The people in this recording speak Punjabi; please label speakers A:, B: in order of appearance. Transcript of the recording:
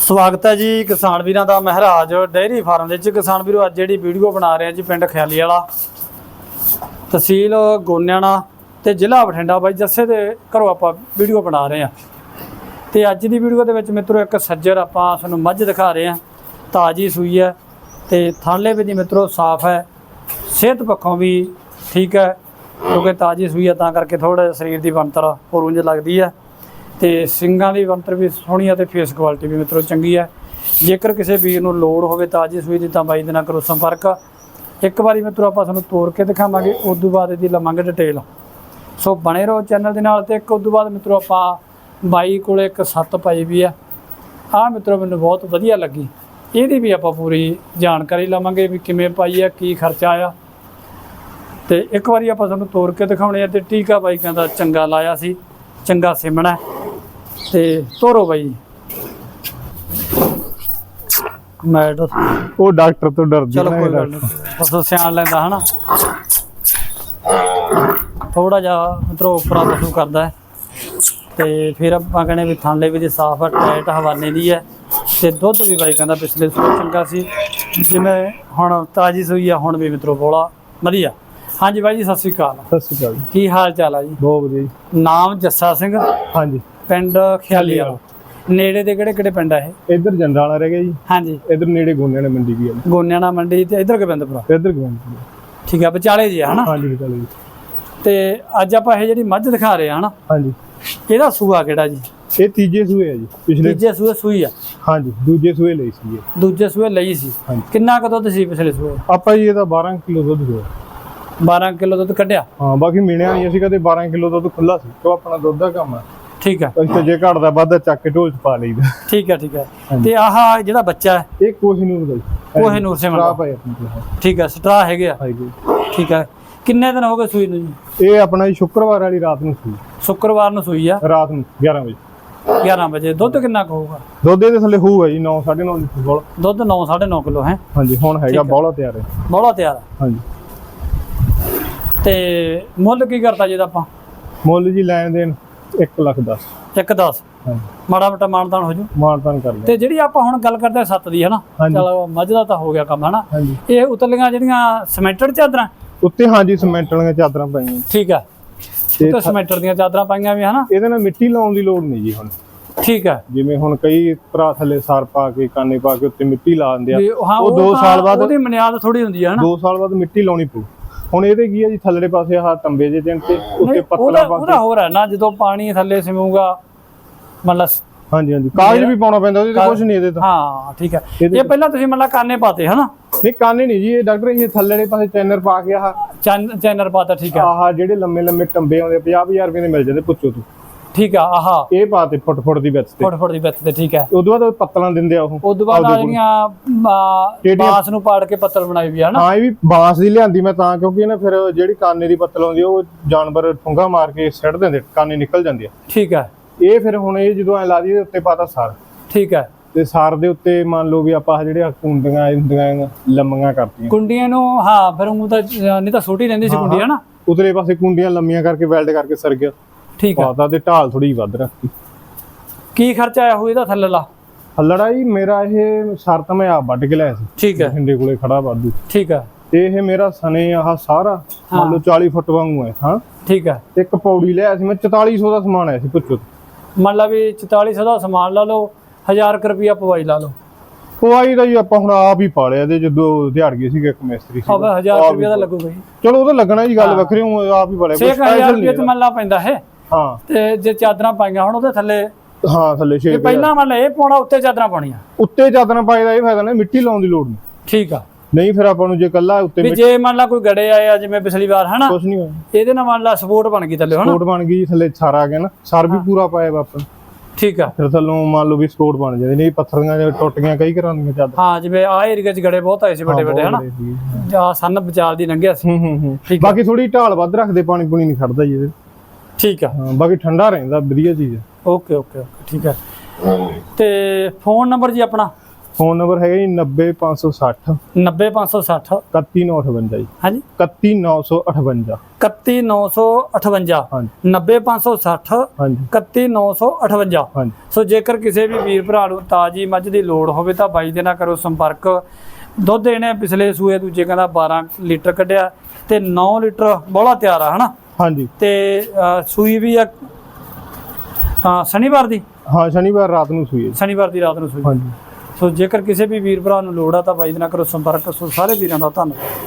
A: ਸਵਾਗਤ ਹੈ ਜੀ ਕਿਸਾਨ ਵੀਰਾਂ ਦਾ ਮਹਾਰਾਜ ਡੇਅਰੀ ਫਾਰਮ ਦੇ ਵਿੱਚ। ਕਿਸਾਨ ਵੀਰੋ, ਅੱਜ ਜਿਹੜੀ ਵੀਡੀਓ ਬਣਾ ਰਹੇ ਹਾਂ ਜੀ ਪਿੰਡ ਖਿਆਲੀ ਵਾਲਾ, ਤਹਿਸੀਲ ਗੋਨਿਆਣਾ ਤੇ ਜ਼ਿਲ੍ਹਾ ਬਠਿੰਡਾ। ਬਾਈ ਜੱਸੇ ਦੇ ਘਰੋਂ ਆਪਾਂ ਵੀਡੀਓ ਬਣਾ ਰਹੇ ਹਾਂ। ਤੇ ਅੱਜ ਦੀ ਵੀਡੀਓ ਦੇ ਵਿੱਚ ਮਿੱਤਰੋ, ਇੱਕ ਸੱਜਰ ਆਪਾਂ ਤੁਹਾਨੂੰ ਮੱਝ ਦਿਖਾ ਰਹੇ ਹਾਂ। ਤਾਜੀ ਸੂਈ ਹੈ ਤੇ ਥਾਲੇ ਵੀ ਦੀ ਮਿੱਤਰੋ ਸਾਫ਼ ਹੈ। ਸਿਹਤ ਪੱਖੋਂ ਵੀ ਠੀਕ ਹੈ, ਕਿਉਂਕਿ ਤਾਜੀ ਸੂਈ ਹੈ, ਤਾਂ ਕਰਕੇ ਥੋੜਾ ਸਰੀਰ ਦੀ ਬਣਤਰ ਹੋਰ ਉਂਝ ਲੱਗਦੀ ਹੈ। ਤੇ ਸਿੰਗਾਂ ਦੀ ਬਣਤਰ ਵੀ ਸੋਹਣੀ ਆ ਤੇ ਫੇਸ ਕੁਆਲਿਟੀ ਵੀ ਮਿੱਤਰੋ ਚੰਗੀ ਹੈ ਜੇਕਰ ਕਿਸੇ ਵੀਰ ਨੂੰ ਲੋੜ ਹੋਵੇ ਤਾਂ ਤਾਜੀ ਸੂਈ ਦੀ ਤਾਂ ਬਾਈ ਦੇ ਨਾਲ ਕਰੋ ਸੰਪਰਕ। ਇੱਕ ਵਾਰੀ ਮਿੱਤਰੋ ਆਪਾਂ ਤੁਹਾਨੂੰ ਤੋੜ ਕੇ ਦਿਖਾਵਾਂਗੇ, ਉਸ ਤੋਂ ਬਾਅਦ ਇਹਦੀ ਲਵਾਂਗੇ ਡਿਟੇਲ ਸੋ ਬਣੇ ਰਹੋ ਚੈਨਲ ਦੇ ਨਾਲ ਤੇ ਇੱਕ ਉਸ ਤੋਂ ਬਾਅਦ ਮਿੱਤਰੋ ਆਪਾਂ ਬਾਈ ਕੋਲੇ ਇੱਕ ਸੱਤ ਪਾਈ ਵੀ ਆ। ਆਹ ਮਿੱਤਰੋ ਮੈਨੂੰ ਬਹੁਤ ਵਧੀਆ ਲੱਗੀ। ਇਹਦੀ ਵੀ ਆਪਾਂ ਪੂਰੀ ਜਾਣਕਾਰੀ ਲਵਾਂਗੇ ਵੀ ਕਿਵੇਂ ਪਾਈ ਆ, ਕੀ ਖਰਚਾ ਆ ਤੇ ਇੱਕ ਵਾਰੀ ਆਪਾਂ ਤੁਹਾਨੂੰ ਤੋੜ ਕੇ ਦਿਖਾਉਣੇ ਆ ਤੇ ਟੀਕਾ ਬਾਈ ਕਹਿੰਦਾ ਚੰਗਾ ਲਾਇਆ ਸੀ, ਚੰਗਾ ਸਿਮਣਾ। ਤੇ ਤੋਰੋ ਬਾਈ। ਮੈਡ
B: ਉਹ ਡਾਕਟਰ ਤੋਂ ਡਰਦੀ
A: ਚਲੋ ਕੋਈ ਗੱਲ ਨਹੀਂ। ਬਸ ਸਿਆਣ ਲੈਂਦਾ ਹਨਾ। ਥੋੜਾ ਜਿਹਾ ਮਤਲਬ ਉਪਰਾ ਪਸ਼ੂ ਕਰਦਾ ਹੈ। ਤੇ ਫਿਰ ਆਪਾਂ ਕਹਿੰਦੇ ਵੀ ਥਾਂਲੇ ਵੀ ਦੀ ਸਾਫ਼ ਹੈ ਟਾਈਟ ਹਵਾਨੇ ਦੀ ਹੈ। ਤੇ ਦੁੱਧ ਵੀ ਬਾਈ ਕਹਿੰਦਾ ਪਿਛਲੇ ਸਾਲ ਚੰਗਾ ਸੀ। ਜਿਵੇਂ ਹੁਣ ਤਾਜੀ ਸੂਈ ਆ ਹੁਣ ਵੀ ਮਿੱਤਰੋ ਬੋਲਾ ਵਧੀਆ। ਹਾਂਜੀ ਬਾਈ ਜੀ ਸਤਿ ਸ਼੍ਰੀ ਅਕਾਲ।
B: ਸਤਿ ਸ਼੍ਰੀ ਅਕਾਲ। ਜੀ
A: ਕੀ ਹਾਲ ਚਾਲ ਆ ਜੀ?
B: ਬਹੁਤ ਵਧੀਆ ਜੀ।
A: ਨਾਮ ਜੱਸਾ ਸਿੰਘ।
B: ਹਾਂਜੀ।
A: ਪਿੰਡ ਖਿਆਲੀ ਵਾਲਾ। ਨੇੜੇ ਦੇ ਕਿਹੜੇ ਕਿਹੜੇ ਪਿੰਡ ਆ ਇਹ?
B: ਇੱਧਰ ਜੰਡਾਂ ਵਾਲਾ ਰਹਿ ਗਿਆ ਜੀ।
A: ਹਾਂਜੀ।
B: ਇੱਧਰ ਨੇੜੇ ਗੋਨਿਆਂ ਨੇ ਮੰਡੀ ਵੀ ਹੈ
A: ਗੋਨਿਆਣਾ ਮੰਡੀ ਤੇ ਇਧਰ ਗੋਬਿੰਦਪੁਰਾ
B: ਇੱਧਰ ਗੋਨਿਆਂ
A: ਠੀਕ ਆ ਵਿਚਾਲੇ ਜੀ ਆ ਹਨਾ?
B: ਹਾਂਜੀ ਵੀ ਚਲੋ ਜੀ।
A: ਤੇ ਅੱਜ ਆਪਾਂ ਇਹ ਜਿਹੜੀ ਮੱਝ ਦਿਖਾ ਰਹੇ ਆ ਹਨਾ?
B: ਹਾਂਜੀ।
A: ਇਹਦਾ ਸੂਆ ਕਿਹੜਾ ਜੀ?
B: ਇਹ ਤੀਜੇ ਸੂਏ ਆ ਜੀ ਪਿਛਲੇ।
A: ਤੀਜੇ ਸੂਏ ਸੂਈ ਆ।
B: ਹਾਂਜੀ ਦੂਜੇ ਸੂਏ ਲਈ ਸੀ ਇਹ।
A: ਦੂਜੇ ਸੂਏ ਲਈ ਸੀ।
B: ਹਾਂਜੀ।
A: ਕਿੰਨਾ ਕੁ ਦੁੱਧ ਸੀ ਪਿਛਲੇ ਸੂਏ?
B: ਆਪਾਂ ਜੀ ਇਹਦਾ 12 ਕਿਲੋ ਦੁੱਧ ਹੋਇਆ
A: 12 ਕਿਲੋ ਦੁੱਧ ਕੱਢਿਆ?
B: ਹਾਂ ਬਾਕੀ ਮਿਣਿਆ ਨਹੀਂ ਅਸੀਂ ਕਦੇ 12 ਕਿਲੋ ਦੁੱਧ ਖੁੱਲਾ ਸੀ। ਉਹ ਆਪਣਾ ਦੁੱਧ ਦਾ ਕੰਮ ਆ।
A: ਠੀਕ ਆ
B: ਅਸੀਂ ਤਾਂ ਜੇ ਘਟਦਾ ਵੱਧਦਾ ਚੱਕ ਕੇ ਢੋਲ ਚ ਪਾ ਲਈਦਾ।
A: ਠੀਕ ਆ ਠੀਕ
B: ਹਾਂਜੀ।
A: ਤੇ ਆਹ ਜਿਹੜਾ ਬੱਚਾ ਹੈ
B: ਇਹ ਕੋਹੀਨੂਰ ਦਾ ਜੀ।
A: ਕੋਹਿਨੂਰ ਸੇ
B: ਖਰਾਬ
A: ਮੰਗਾ
B: ਹੈ ਆਪਣੇ ਕੋਲ
A: ਠੀਕ ਆ ਸਟਰਾ ਹੈਗੇ ਆ।
B: ਹਾਂਜੀ।
A: ਠੀਕ ਆ ਕਿੰਨੇ ਦਿਨ ਹੋ ਗਏ ਸੂਈ ਨੂੰ ਜੀ?
B: ਇਹ ਆਪਣਾ ਜੀ ਸ਼ੁੱਕਰਵਾਰ ਵਾਲੀ ਰਾਤ ਨੂੰ ਸੀ
A: ਸ਼ੁੱਕਰਵਾਰ ਨੂੰ ਸੂਈ ਆ?
B: ਰਾਤ ਨੂੰ 11 ਵਜੇ।
A: 11 ਵਜੇ। ਦੁੱਧ ਕਿੰਨਾ ਕੁ ਹੋਊਗਾ?
B: ਦੁੱਧ ਇਹਦੇ ਥੱਲੇ ਹੋਊਗਾ ਜੀ 9 9.5 ਲੀਟਰ ਕੋਲ
A: ਦੁੱਧ 9 9.5 ਕਿਲੋ ਹੈ?
B: ਹਾਂਜੀ ਹੁਣ ਹੈਗਾ
A: ਠੀਕ ਹੈ।
B: ਬੌਲਾ ਤਿਆਰ ਹੈ।
A: ਬੋਲਾ ਤਿਆਰ ਆ।
B: ਹਾਂਜੀ।
A: ਤੇ ਮੁੱਲ ਕੀ ਕਰਤਾ ਜੀ ਇਹਦਾ ਆਪਾਂ?
B: ਮੁੱਲ ਜੀ ਲੈਣ ਦੇਣ 1 ਲੱਖ 10
A: ਇੱਕ 10
B: ਹਾਂਜੀ
A: ਮਾੜਾ ਮੋਟਾ ਮਾਨਤਾਨ ਹੋ ਜੂ।
B: ਮਾਨਤਾਨ ਕਰ ਲਿਆ।
A: ਤੇ ਜਿਹੜੀ ਆਪਾਂ ਹੁਣ ਗੱਲ ਕਰਦੇ ਸੱਤ ਦੀ ਹਨਾ। ਚਲੋ ਮੱਝ ਦਾ ਤਾਂ ਹੋ ਗਿਆ ਕੰਮ ਹਨਾ? ਇਹ ਉਤਲੀਆਂ ਜਿਹੜੀਆਂ ਸਮੈਂਟਡ ਚਾਦਰਾਂ?
B: ਉੱਤੇ ਹਾਂਜੀ ਸੀਮੈਂਟ ਵਾਲੀਆਂ ਚਾਦਰਾਂ ਪਾਈਆਂ।
A: ਠੀਕ ਆ। ਉੱਤੇ ਸਮੈਂਟਡ ਦੀਆਂ ਚਾਦਰਾਂ ਪਾਈਆਂ ਵੀ ਹਨਾ?
B: ਇਹਦੇ ਨਾਲ ਮਿੱਟੀ ਲਾਉਣ ਦੀ ਲੋੜ ਨਹੀਂ ਜੀ ਹੁਣ।
A: ਠੀਕ ਆ।
B: ਜਿਵੇਂ ਹੁਣ ਕਈ ਭਰਾ ਥੱਲੇ ਸਾਰ ਪਾ ਕੇ ਕਾਨੇ ਪਾ ਕੇ ਉੱਤੇ ਮਿੱਟੀ ਲਾ ਦਿੰਦੇ ਆ।
A: ਹਾਂ
B: ਉਹ ਦੋ
A: ਤਾਂ-
B: ਸਾਲ ਬਾਅਦ-
A: ਉਹਦੀ ਮਨਿਆਦ ਥੋੜੀ ਹੁੰਦੀ ਆ ਹਨਾ?
B: 2 ਸਾਲ ਬਾਅਦ ਮਿੱਟੀ ਲਾਉਣੀ ਪਊ। ਹੁਣ ਇਹਦੇ ਕੀ ਆ ਜੀ ਥੱਲੜੇ ਪਾਸੇ ਆਹ ਟੰਬੇ ਜੇ ਦਿਨ ਤੇ ਉੱਤੇ ਪੱਤਲਾ
A: ਉਹਦਾ ਉਹਦਾ ਹੋਰ ਹੈ ਨਾ ਜਦੋਂ ਪਾਣੀ ਥੱਲੇ ਸਿਮੂਗਾ ਮਤਲਬ
B: ਹਾਂਜੀ ਹਾਂਜੀ। ਕਾਗਜ਼ ਵੀ ਪਾਉਣਾ ਪੈਂਦਾ ਉਹਦੇ ਤੇ ਕੁਝ ਨਹੀਂ ਇਹਦੇ ਤਾਂ।
A: ਹਾਂ ਠੀਕ ਹੈ ਇਹ ਪਹਿਲਾਂ ਤੁਸੀਂ ਮਤਲਬ ਕਾਨੇ ਪਾਤੇ ਹਨਾ?
B: ਨਹੀਂ ਕਾਨੇ ਨਹੀਂ ਜੀ ਇਹ ਡਾਕਟਰ ਇਹ ਥੱਲੜੇ ਪਾਸੇ ਚੈਨਰ ਪਾ ਕੇ ਆਹ
A: ਚੈਨ- ਚੈਨਰ ਪਾਤਾ ਠੀਕ ਆ।
B: ਆਹ ਜਿਹੜੇ ਲੰਮੇ ਲੰਮੇ ਟੰਬੇ ਆਉਂਦੇ 50 ਰੁਪਏ ਦੇ ਮਿਲ ਜਾਂਦੇ ਪੁੱਛੋ ਤੂੰ।
A: ਠੀਕ ਆ ਆਹਾ।
B: ਇਹ ਪਾਤੇ ਫੁੱਟ ਫੁੱਟ ਦੀ ਵਿੱਚ ਤੇ।
A: ਫੁੱਟ ਫੁੱਟ ਦੀ ਵਿੱਥ ਤੇ ਠੀਕ ਹੈ।
B: ਉਦੋਂ ਬਾਅਦ ਪੱਤਲਾਂ ਦਿੰਦੇ ਆ ਉਹ।
A: ਤੋਂ ਬਾਅਦ। ਜਿਹੜੀਆਂ ਬਾਂਸ ਨੂੰ ਪਾੜ ਕੇ ਪੱਤਲ ਬਣਾਈ ਵੀ ਆ ਹਨਾ
B: ਹਾਂ ਇਹ ਵੀ ਬਾਂਸ ਦੀ ਲਿਆਂਦੀ ਮੈਂ ਤਾਂ ਕਿਉਂਕਿ ਇਹ ਨਾ ਫਿਰ ਜਿਹੜੀ ਕਾਨੇ ਦੀ ਪੱਤਲ ਆਉਂਦੀ ਉਹ ਜਾਨਵਰ ਠੁੰਗਾ ਮਾਰ ਕੇ ਸਿੱਟ ਦਿੰਦੇ ਕਾਨੇ ਨਿਕਲ ਜਾਂਦੀ ਆ।
A: ਠੀਕ ਹੈ।
B: ਇਹ ਫਿਰ ਹੁਣ ਇਹ ਜਦੋਂ ਐ ਲਾ ਦਈਏ ਉੱਤੇ ਪਾਤਾ ਸਾਰ।
A: ਠੀਕ ਹੈ।
B: ਤੇ ਸਾਰ ਦੇ ਉੱਤੇ ਮੰਨ ਲਓ ਵੀ ਆਪਾਂ ਜਿਹੜੇ ਕੁੰਡੀਆਂ ਹੁੰਦੀਆਂ ਲੰਮੀਆਂ ਕਰਤੀਆਂ।
A: ਕੁੰਡੀਆਂ ਨੂੰ ਹਾਂ ਫਿਰ ਉਹ ਤਾਂ ਨਹੀਂ ਤਾਂ ਛੋਟੀ ਰਹਿੰਦੀ ਸੀ ਕੁੰਡੀ ਹਨਾ
B: ਉਤਲੇ ਪਾਸੇ ਕੁੰਡੀਆਂ ਲੰਮੀਆਂ ਕਰਕੇ ਵੈਲਡ ਕਰਕੇ ਸਰ ਗਿਆ।
A: ਠੀਕ ਹੈ
B: ਪਾਤਾ ਤੇ ਢਾਲ ਥੋੜੀ ਵੱਧ ਰੱਖੀ
A: ਕੀ ਖਰਚਾ ਆਇਆ ਹੋਊ ਇਹਦਾ ਥੱਲੇਲਾ
B: ਹੱਲੜਾ ਜੀ ਮੇਰਾ ਇਹ ਸ਼ਰਤ ਮੈਂ ਆ ਵੱਢ ਕੇ ਲਿਆ ਸੀ।
A: ਠੀਕ ਹੈ
B: ਹਿੰਦੇ ਕੋਲੇ ਖੜਾ ਵਾਧੂ।
A: ਠੀਕ ਹੈ
B: ਤੇ ਇਹ ਮੇਰਾ ਸਨੇ ਆਹ ਸਾਰਾ ਮੰਨ ਲਓ 40 ਫੁੱਟ ਵਾਂਗੂ ਹੈ ਹਾਂ।
A: ਠੀਕ ਹੈ
B: ਇੱਕ ਪੌੜੀ ਲਿਆ ਸੀ ਮੈਂ 4400 ਦਾ ਸਮਾਨ ਆਇਆ ਸੀ ਪੁੱਛੋ
A: ਮੰਨ ਲਾ ਵੀ 4400 ਦਾ ਸਮਾਨ ਲਾ ਲਓ 1000 ਰੁਪਿਆ ਪਵਾਈ ਲਾ ਲਓ।
B: ਪਵਾਈ ਦਾ ਜੀ ਆਪਾਂ ਹੁਣ ਆਪ ਹੀ ਪਾਲਿਆ ਤੇ ਜਦੋਂ ਦਿਹਾੜ ਗਏ ਸੀਗੇ ਇੱਕ ਮਿਸਤਰੀ ਸੀ
A: હવે 1000 ਰੁਪਿਆ ਦਾ ਲੱਗੂਗਾ ਜੀ।
B: ਚਲੋ ਉਹ ਤਾਂ ਲੱਗਣਾ ਜੀ ਗੱਲ ਵੱਖਰੀ ਹੁਣ ਆਪ ਹੀ ਪਾਲਿਆ ਕੋਈ
A: 6000 ਰੁਪਿਆ
B: ਨਹੀਂ
A: ਤੇ ਮੰਨ ਲਾ ਪੈਂਦਾ ਹੈ।
B: ਹਾਂ।
A: ਤੇ ਜੇ ਚਾਦਰਾਂ ਪਾਈਆਂ ਹੁਣ ਉਹਦੇ ਥੱਲੇ।
B: ਹਾਂ ਥੱਲੇ
A: ਤੇ
B: ਛੇਕ
A: ਪਹਿਲਾਂ ਮੰਨ ਲਾ ਇਹ ਪਾਉਣਾ ਉੱਤੇ ਚਾਦਰਾਂ ਪਾਉਣੀਆਂ।
B: ਉੱਤੇ ਚਾਦਰਾਂ ਪਾਏ ਦਾ ਇਹ ਫਾਇਦਾ ਨਹੀਂ ਮਿੱਟੀ ਲਾਉਣ ਦੀ ਲੋੜ ਨਹੀਂ।
A: ਠੀਕ ਆ।
B: ਨਹੀਂ ਫਿਰ ਆਪਾਂ ਨੂੰ ਜੇ ਕੱਲਾ ਉੱਤੇ
A: ਵੀ ਜੇ ਮੰਨ ਲਾ ਕੋਈ ਗੜੇ ਆਏ ਆ ਜਿਵੇਂ ਪਿਛਲੀ ਵਾਰ ਹਨਾ?
B: ਕੁਝ ਨਹੀਂ ਹੋਇਆ।
A: ਇਹਦੇ ਨਾਲ ਮੰਨ ਲਾ ਸਪੋਰਟ ਬਣ ਗਈ ਥੱਲੇ ਹਨਾ?
B: ਸਪੋਰਟ ਬਣ ਗਈ ਥੱਲੇ ਸਾਰਾ ਆ ਗਿਆ ਨਾ। ਸਰ ਵੀ ਪੂਰਾ ਪਾਇਆ ਵਾ ਆਪਾਂ।
A: ਠੀਕ ਆ।
B: ਫਿਰ ਥੱਲੋਂ ਮੰਨ ਲਓ ਵੀ ਸਪੋਰਟ ਬਣ ਜਾਂਦੇ ਨਹੀਂ ਪੱਥਰੀਆਂ ਜਿਹਾ ਟੁੱਟ ਗਈਆਂ ਕਈ ਘਰਾਂ ਦੀਆਂ ਚਾਦਰ।
A: ਹਾਂ ਜਿਵੇਂ ਆ ਏਰੀਆ 'ਚ ਗੜੇ ਬਹੁਤ ਆਏ ਸੀ ਵੱਡੇ ਵੱਡੇ ਹਨਾ? ਜਾਂ ਸੰਨ ਵਿਚਾਲ ਦੀ ਲੰਘਿਆ ਸੀ।
B: ਹੂੰ ਹੂੰ
A: ਆ।
B: ਬਾਕੀ ਥੋੜੀ ਢਾਲ ਵੱਧ ਰੱਖਦੇ ਪਾਣੀ ਪੂਣੀ ਨਹੀਂ ਖੜਦਾ ਜੀ ਇਹਦੇ।
A: ਠੀਕ ਆ।
B: ਹਾਂ ਬਾਕੀ ਠੰਡਾ ਰਹਿੰਦਾ ਵਧੀਆ ਚੀਜ਼ ਹੈ
A: ਓਕੇ ਓਕੇ ਓਕੇ ਠੀਕ ਹੈ ਤੇ ਫੋਨ ਨੰਬਰ ਜੀ ਆਪਣਾ?
B: ਫੋਨ ਨੰਬਰ ਹੈਗਾ ਜੀ 90560
A: 90560
B: 31958 ਜੀ।
A: ਹਾਂਜੀ।
B: 31958
A: 31958
B: ਹਾਂਜੀ।
A: 90560
B: ਹਾਂਜੀ।
A: 31958
B: ਹਾਂਜੀ।
A: ਸੋ ਜੇਕਰ ਕਿਸੇ ਵੀ ਵੀਰ ਭਰਾ ਨੂੰ ਤਾਜੀ ਮੱਝ ਦੀ ਲੋੜ ਹੋਵੇ ਤਾਂ ਬਾਈ ਦੇ ਨਾਲ ਕਰੋ ਸੰਪਰਕ। ਦੁੱਧ ਇਹਨੇ ਪਿਛਲੇ ਸੂਏ ਦੂਜੇ ਕਹਿੰਦਾ 12 ਲੀਟਰ ਕੱਢਿਆ ਤੇ 9 ਲੀਟਰ ਬੋਲਾ ਤਿਆਰ ਆ ਹਨਾ?
B: ਹਾਂਜੀ।
A: ਤੇ ਅ, ਸੂਈ ਵੀ ਆ ਅ, ਸ਼ਨੀਵਾਰ ਦੀ?
B: ਹਾਂ ਸ਼ਨੀਵਾਰ ਰਾਤ ਨੂੰ ਸੂਈ ਹੈ ਜੀ।
A: ਸ਼ਨੀਵਾਰ ਦੀ ਰਾਤ ਨੂੰ ਸੂਈ
B: ਹਾਂਜੀ।
A: ਸੋ ਜੇਕਰ ਕਿਸੇ ਵੀ ਵੀਰ ਭਰਾ ਨੂੰ ਲੋੜ ਆ ਤਾਂ ਬਾਈ ਦੇ ਨਾਲ ਕਰੋ ਸੰਪਰਕ। ਸੋ ਸਾਰੇ ਵੀਰਾਂ ਦਾ ਧੰਨਵਾਦ।